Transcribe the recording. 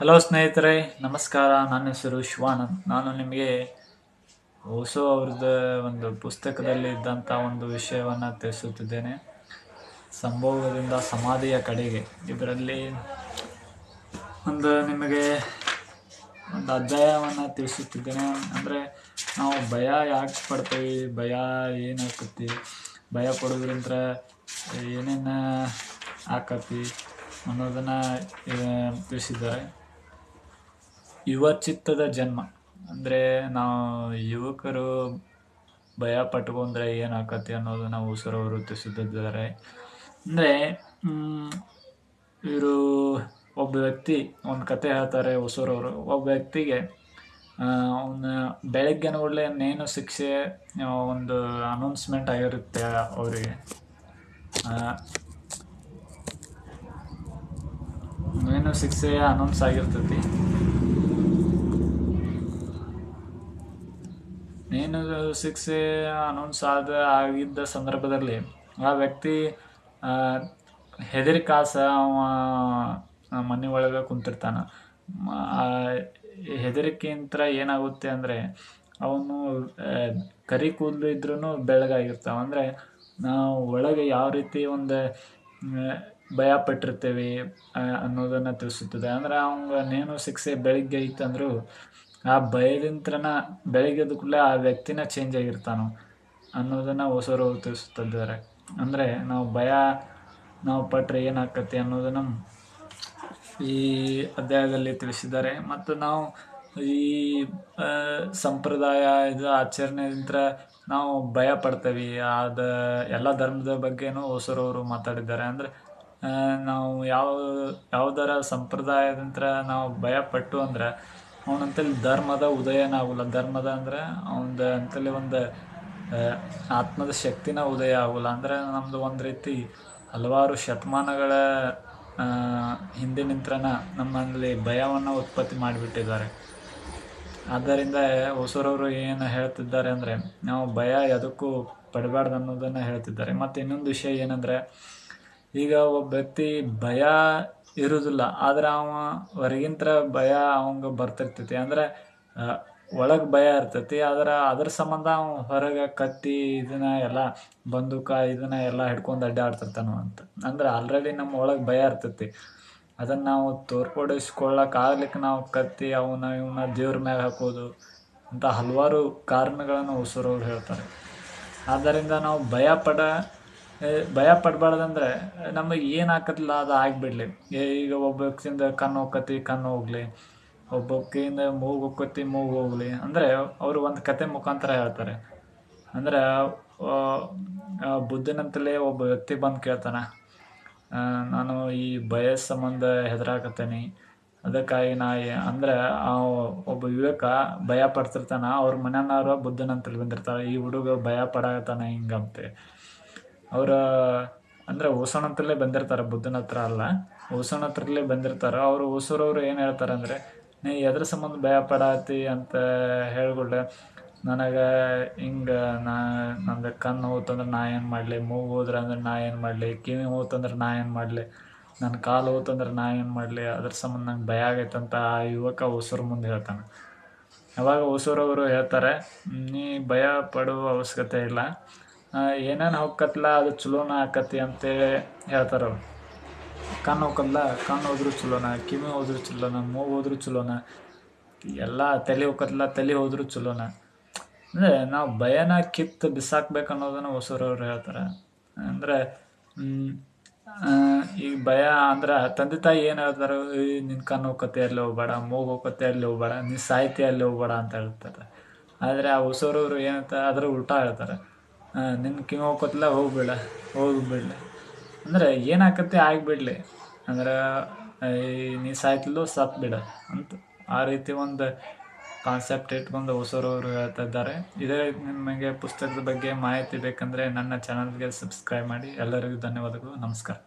Hello ಸ್ನೇಹಿತರೆ. ನಮಸ್ಕಾರ. ನನ್ನ ಹೆಸರು ಶಿವಾನಂದ್. ನಾನು ನಿಮಗೆ ಓಸೋ ಅವ್ರದ್ದು ಒಂದು ಪುಸ್ತಕದಲ್ಲಿ ಇದ್ದಂಥ ಒಂದು ವಿಷಯವನ್ನು ತಿಳಿಸುತ್ತಿದ್ದೇನೆ. ಸಂಭೋಗದಿಂದ ಸಮಾಧಿಯ ಕಡೆಗೆ. ಇದರಲ್ಲಿ ಒಂದು ನಿಮಗೆ ಒಂದು ಅಧ್ಯಾಯವನ್ನು ತಿಳಿಸುತ್ತಿದ್ದೇನೆ. ಅಂದರೆ ನಾವು ಭಯ ಯಾಕೆ ಪಡ್ತೀವಿ? ಭಯ ಏನಾಕತಿ ಭಯ ಪಡೋದ್ರಿಂದ ಏನೇನು ಆಕತಿ ಅನ್ನೋದನ್ನು ತಿಳಿಸಿದ್ದಾರೆ. ಯುವ ಚಿತ್ತದ ಜನ್ಮ. ಅಂದರೆ ನಾವು ಯುವಕರು ಭಯ ಪಟ್ಕೊಂಡ್ರೆ ಏನಾಕತಿ ಅನ್ನೋದನ್ನು ನಾವು ಸರೋವೃತ್ತಿಸಿದ್ದಾರೆ ಅಂದರೆ ಇವರು ಒಬ್ಬ ವ್ಯಕ್ತಿ ಒಂದು ಕತೆ ಹೇಳ್ತಾರೆ ಹೊಸೂರವರು ಒಬ್ಬ ವ್ಯಕ್ತಿಗೆ ಅವನ ಬೆಳಗ್ಗೆ ನೋಡಲೇ ನೇನು ಶಿಕ್ಷೆ ಒಂದು ಅನೌನ್ಸ್ಮೆಂಟ್ ಆಗಿರುತ್ತೆ ಅವರಿಗೆ. ನೇನು ಶಿಕ್ಷೆ ಅನೌನ್ಸ್ ಆಗಿರ್ತೈತಿ. ನೇನು ಶಿಕ್ಷೆ ಅನೌನ್ಸ್ ಆದ ಆಗಿದ್ದ ಸಂದರ್ಭದಲ್ಲಿ ಆ ವ್ಯಕ್ತಿ ಹೆದರಿ ಕಾಸ ಅವ ಮನೆ ಒಳಗೆ ಕುಂತಿರ್ತಾನ. ಹೆದರಿಕೆಯಿಂದ ಏನಾಗುತ್ತೆ ಅಂದರೆ ಅವನು ಕರಿ ಕೂದಲು ಇದ್ರೂ ಬೆಳಗಾಗಿರ್ತಾವ. ಅಂದರೆ ನಾವು ಒಳಗೆ ಯಾವ ರೀತಿ ಒಂದು ಭಯ ಪಟ್ಟಿರ್ತೇವೆ ಅನ್ನೋದನ್ನು ತಿಳಿಸುತ್ತದೆ. ಅಂದರೆ ಅವಂಗೆ ನೇನು ಶಿಕ್ಷೆ ಬೆಳಿಗ್ಗೆ ಇತ್ತಂದ್ರೂ ಆ ಭಯದಿಂತ್ರನ ಬೆಳಿಗ್ಗೆ ಎದ್ದ ಕೂಡಲೇ ಆ ವ್ಯಕ್ತಿನ ಚೇಂಜ್ ಆಗಿರ್ತಾನೋ ಅನ್ನೋದನ್ನು ಹೊಸರು ತಿಳಿಸುತ್ತಿದ್ದಾರೆ ಅಂದರೆ ನಾವು ಭಯ, ನಾವು ಪಟ್ಟರೆ ಏನಾಕತಿ ಅನ್ನೋದನ್ನು ಈ ಅಧ್ಯಾಯದಲ್ಲಿ ತಿಳಿಸಿದ್ದಾರೆ. ಮತ್ತು ನಾವು ಈ ಸಂಪ್ರದಾಯ, ಇದು ಆಚರಣೆಯಿಂದ ನಾವು ಭಯ ಪಡ್ತೇವೆ. ಆದ ಎಲ್ಲ ಧರ್ಮದ ಬಗ್ಗೆನೂ ಹೊಸರವರು ಮಾತಾಡಿದ್ದಾರೆ. ಅಂದರೆ ನಾವು ಯಾವ, ಯಾವುದರ ಸಂಪ್ರದಾಯದಿಂದ ನಾವು ಭಯ ಪಟ್ಟು ಅಂದ್ರೆ ಅವನಂತಲ್ಲಿ ಧರ್ಮದ ಆಗೋಲ್ಲ ಧರ್ಮದ ಅಂದ್ರೆ ಅವನದ ಅಂತಲ್ಲಿ ಒಂದು ಆತ್ಮದ ಶಕ್ತಿನ ಉದಯ ಆಗೋಲ್ಲ ಅಂದ್ರೆ ನಮ್ದು ಒಂದು ರೀತಿ ಹಲವಾರು ಶತಮಾನಗಳ ಹಿಂದೆ ನಿಂತ್ರನ ನಮ್ಮಲ್ಲಿ ಭಯವನ್ನು ಉತ್ಪತ್ತಿ ಮಾಡಿಬಿಟ್ಟಿದ್ದಾರೆ. ಆದ್ದರಿಂದ ಹೊಸರವರು ಏನು ಹೇಳ್ತಿದ್ದಾರೆ ಅಂದರೆ, ನಾವು ಭಯ ಎದಕ್ಕೂ ಪಡಬಾರ್ದು ಅನ್ನೋದನ್ನು ಹೇಳ್ತಿದ್ದಾರೆ. ಮತ್ತು ಇನ್ನೊಂದು ವಿಷಯ ಏನಂದರೆ, ಈಗ ಒಬ್ಬ ವ್ಯಕ್ತಿ ಭಯ ಇರುವುದಿಲ್ಲ ಆದ್ರೆ ಅವ ಹೊರಗಿಂತ್ರ ಭಯ ಅವಂಗ ಬರ್ತಿರ್ತೈತಿ. ಅಂದ್ರೆ ಒಳಗೆ ಭಯ ಇರ್ತೈತಿ. ಆದ್ರೆ ಅದ್ರ ಸಂಬಂಧ ಅವ ಹೊರಗೆ ಕತ್ತಿ ಇದನ್ನ ಎಲ್ಲ, ಬಂದೂಕ ಇದನ್ನ ಎಲ್ಲ ಹಿಡ್ಕೊಂಡು ಅಡ್ಡಾಡ್ತಿರ್ತಾನ ಅಂತ. ಅಂದ್ರೆ ಆಲ್ರೆಡಿ ನಮ್ಮ ಒಳಗೆ ಭಯ ಇರ್ತೈತಿ. ಅದನ್ನು ನಾವು ತೋರ್ಪಡಿಸ್ಕೊಳ್ಳಕ್ ಆಗ್ಲಿಕ್ಕೆ ನಾವು ಕತ್ತಿ ಅವನ್ನ ಇವನ್ನ ದೇವ್ರ ಮ್ಯಾಗ ಹಾಕೋದು ಅಂತ ಹಲವಾರು ಕಾರಣಗಳನ್ನು ಹೊಸರವ್ರು ಹೇಳ್ತಾರೆ. ಆದ್ದರಿಂದ ನಾವು ಭಯ ಪಡ ಭಯ ಪಡಬಾರ್ದಂದ್ರೆ ನಮಗೆ ಏನು ಹಾಕತ್ತಿಲ್ಲ ಅದು ಆಗಿಬಿಡ್ಲಿ. ಈಗ ಒಬ್ಬ ವ್ಯಕ್ತಿಯಿಂದ ಕಣ್ಣು ಹೋಗತಿ ಕಣ್ಣು ಹೋಗ್ಲಿ. ಒಬ್ಬ ವ್ಯಕ್ತಿಯಿಂದ ಮೂಗು ಹೋಗತಿ ಮೂಗು ಹೋಗ್ಲಿ. ಅಂದರೆ ಅವರು ಒಂದು ಕತೆ ಮುಖಾಂತರ ಹೇಳ್ತಾರೆ. ಅಂದ್ರೆ ಬುದ್ಧನಂತಲೇ ಒಬ್ಬ ವ್ಯಕ್ತಿ ಬಂದು ಕೇಳ್ತಾನೆ. ನಾನು ಈ ಭಯ ಸಂಬಂಧ ಹೆದರಾಕತ್ತೇನೆ. ಅದಕ್ಕಾಗಿ ನಾ ಅಂದ್ರೆ ಒಬ್ಬ ಯುವಕ ಭಯ ಪಡ್ತಿರ್ತಾನ. ಅವ್ರ ಮನೆಯವ್ರ ಬುದ್ಧನಂತಲ್ಲಿ ಬಂದಿರ್ತಾರೆ. ಈ ಹುಡುಗ ಭಯ ಪಡಾಕತ್ತಾನ ಹಿಂಗಂತೆ. ಅವ್ರ, ಅಂದ್ರೆ ಹತ್ರಲ್ಲೇ ಬಂದಿರ್ತಾರೆ, ಬುದ್ಧನ ಹತ್ರ ಅಲ್ಲ. ಹೊಸಣ ಹತ್ರಲ್ಲೇ ಬಂದಿರ್ತಾರೆ. ಅವರು ಹೊಸರವ್ರು ಏನು ಹೇಳ್ತಾರೆ ಅಂದರೆ, ನೀ ಎದ್ರ ಸಂಬಂಧ ಭಯ ಪಡಾತಿ ಅಂತ ಹೇಳ್ಕೊಡ್ಲೆ ನನಗೆ ಹಿಂಗೆ, ನಾ ನಂದು ಕಣ್ಣು ಹೋತಂದ್ರೆ ನಾ ಏನು ಮಾಡಲಿ? ಮೂಗು ಹೋದ್ರೆ ಅಂದ್ರೆ ನಾ ಏನು ಮಾಡಲಿ? ಕಿವಿ ಹೋತಂದ್ರೆ ನಾ ಏನು ಮಾಡಲಿ? ನನ್ನ ಕಾಲು ಹೋತಂದ್ರೆ ನಾ ಏನು ಮಾಡಲಿ? ಅದ್ರ ಸಂಬಂಧ ನಂಗೆ ಭಯ ಆಗೈತಂತ ಆ ಯುವಕ ಹೊಸರ ಮುಂದೆ ಹೇಳ್ತಾನೆ. ಅವಾಗ ಹೊಸೂರವರು ಹೇಳ್ತಾರೆ, ನೀ ಭಯ ಪಡುವ ಅವಶ್ಯಕತೆ ಇಲ್ಲ. ಏನೇನು ಹೋಗ್ಕತ್ಲ, ಅದು ಚಲೋನ ಆಕತಿ ಅಂತೇಳಿ ಹೇಳ್ತಾರೆ ಕಣ್ಣು ಹೋಗಲ್ಲ ಕಣ್ಣು ಹೋದ್ರು ಚಲೋನ, ಕಿವಿ ಹೋದ್ರು ಚಲೋನ ಮೂಗು ಹೋದ್ರು ಚಲೋನ, ಎಲ್ಲ ತಲೆ ಹೋಗತ್ಲ ತಲೆ ಹೋದ್ರು ಚಲೋನ. ಅಂದರೆ ನಾವು ಭಯನ ಕಿತ್ತು ಬಿಸಾಕ್ಬೇಕು ಅನ್ನೋದನ್ನು ಹೊಸರವ್ರು ಹೇಳ್ತಾರೆ. ಅಂದರೆ ಈಗ ಭಯ ಅಂದ್ರೆ ತಂದೆ ತಾಯಿ ಏನು ಹೇಳ್ತಾರೆ ನಿನ್ನ ಕಣ್ಣು ಹೋಗತ್ತೆ ಅಲ್ಲಿ ಹೋಗ್ಬೇಡ ಮೂಗು ಹೋಗತ್ತೆ ಅಲ್ಲಿ ಹೋಗ್ಬೇಡ, ನೀ ಸಾಹಿತ್ಯ ಅಲ್ಲಿ ಹೋಗ್ಬೇಡ ಅಂತ ಹೇಳ್ತಾರೆ. ಆದರೆ ಆ ಹೊಸರವ್ರು ಏನಂತ, ಅದ್ರ ಉಲ್ಟಾ ಹೇಳ್ತಾರೆ. ನಿನ್ನ ಕಿವಿ ಹೋಗತ್ತಲ್ಲ ಹೋಗ್ಬೇಡ ಹೋಗ್ಬಿಡ್ಲಿ ಅಂದರೆ ಏನಾಕತ್ತೆ ಆಗಿಬಿಡ್ಲಿ. ಅಂದ್ರೆ ನೀ ಸಾಯ್ತಿಲ್ಲೋ ಸತ್ ಬಿಡ ಅಂತ ಆ ರೀತಿ ಒಂದು ಕಾನ್ಸೆಪ್ಟ್ ಇಟ್ಕೊಂಡು ಹೊಸರವರು ಹೇಳ್ತಾ ಇದ್ದಾರೆ ಇದೇ ನಿಮಗೆ ಪುಸ್ತಕದ ಬಗ್ಗೆ ಮಾಹಿತಿ ಬೇಕಂದರೆ ನನ್ನ ಚಾನಲ್ಗೆ ಸಬ್ಸ್ಕ್ರೈಬ್ ಮಾಡಿ. ಎಲ್ಲರಿಗೂ ಧನ್ಯವಾದಗಳು. ನಮಸ್ಕಾರ.